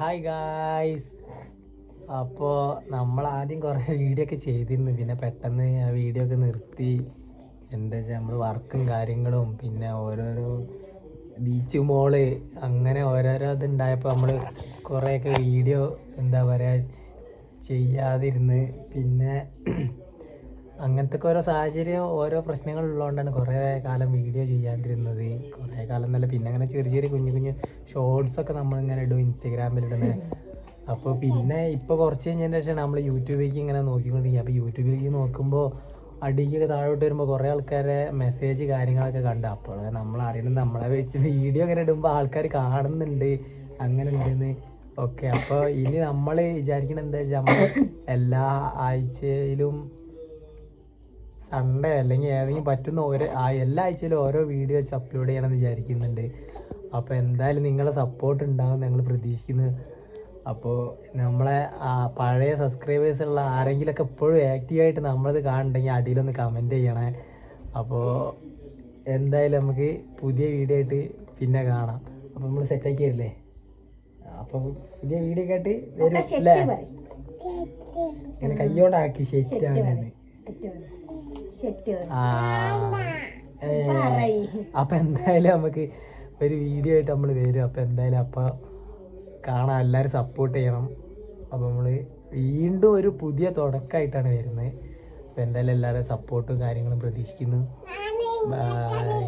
Hi guys അപ്പോൾ നമ്മൾ ആദ്യം കുറേ വീഡിയോ ഒക്കെ ചെയ്തിരുന്നു. പിന്നെ പെട്ടെന്ന് ആ വീഡിയോ ഒക്കെ നിർത്തി. എന്താ വെച്ചാൽ നമ്മൾ വർക്കും കാര്യങ്ങളും പിന്നെ ഓരോരോ ബീച്ച് മോൾ അങ്ങനെ ഓരോരോ ഇതുണ്ടായപ്പോൾ നമ്മൾ കുറേയൊക്കെ വീഡിയോ എന്താ പറയുക ചെയ്യാതിരുന്ന്. പിന്നെ അങ്ങനത്തെ ഓരോ സാഹചര്യം ഓരോ പ്രശ്നങ്ങൾ ഉള്ളതുകൊണ്ടാണ് കുറേ കാലം വീഡിയോ ചെയ്യാണ്ടിരുന്നത്. കുറേ കാലം എന്നല്ല പിന്നെ അങ്ങനെ ചെറിയ ചെറിയ കുഞ്ഞു കുഞ്ഞു ഷോർട്സൊക്കെ നമ്മളിങ്ങനെ ഇടും ഇൻസ്റ്റഗ്രാമിൽ ഇടുന്നത് അപ്പോൾ പിന്നെ ഇപ്പോൾ കുറച്ച് കഴിഞ്ഞതിന് ശേഷം നമ്മൾ യൂട്യൂബിലേക്ക് ഇങ്ങനെ നോക്കിക്കൊണ്ടിരിക്കുക അപ്പോൾ യൂട്യൂബിലേക്ക് നോക്കുമ്പോൾ അടിയിൽ താഴോട്ട് വരുമ്പോൾ കുറേ ആൾക്കാരെ മെസ്സേജ് കാര്യങ്ങളൊക്കെ കണ്ട്. അപ്പോൾ നമ്മൾ അറിയുന്നത് നമ്മളെ വെച്ച് വീഡിയോ ഇങ്ങനെ ഇടുമ്പോൾ ആൾക്കാർ കാണുന്നുണ്ട് അങ്ങനെ ഉണ്ടെന്ന് ഓക്കെ അപ്പോൾ ഇനി നമ്മൾ വിചാരിക്കണം എന്താ വെച്ചാൽ നമ്മൾ എല്ലാ ആഴ്ചയിലും സൺഡേ അല്ലെങ്കിൽ ഏതെങ്കിലും പറ്റുന്ന ഓരോ ആ എല്ലാ ആഴ്ചയിലും ഓരോ വീഡിയോ വെച്ച് അപ്ലോഡ് ചെയ്യണമെന്ന് വിചാരിക്കുന്നുണ്ട്. അപ്പോൾ എന്തായാലും നിങ്ങളെ സപ്പോർട്ട് ഉണ്ടാവും ഞങ്ങൾ പ്രതീക്ഷിക്കുന്നു. അപ്പോൾ നമ്മളെ ആ പഴയ സബ്സ്ക്രൈബേഴ്സ് ഉള്ള ആരെങ്കിലുമൊക്കെ ഇപ്പോഴും ആക്റ്റീവായിട്ട് നമ്മളത് കാണുന്നുണ്ടെങ്കിൽ അടിയിലൊന്ന് കമന്റ് ചെയ്യണേ. അപ്പോൾ എന്തായാലും നമുക്ക് പുതിയ വീഡിയോ ആയിട്ട് പിന്നെ കാണാം. അപ്പോൾ നമ്മൾ സെറ്റാക്കി തരില്ലേ അപ്പം പുതിയ വീഡിയോ ആയിട്ട് വരും അല്ലേ? ഇങ്ങനെ കയ്യോണ്ടാക്കി ശരിയാണ് അപ്പൊ എന്തായാലും നമുക്ക് ഒരു വീഡിയോ ആയിട്ട് നമ്മൾ വരും. അപ്പൊ എന്തായാലും അപ്പൊ കാണാൻ എല്ലാവരും സപ്പോർട്ട് ചെയ്യണം. അപ്പൊ നമ്മൾ വീണ്ടും ഒരു പുതിയ തുടക്കമായിട്ടാണ് വരുന്നത്. അപ്പൊ എന്തായാലും എല്ലാവരുടെ സപ്പോർട്ടും കാര്യങ്ങളും പ്രതീക്ഷിക്കുന്നു. ബൈ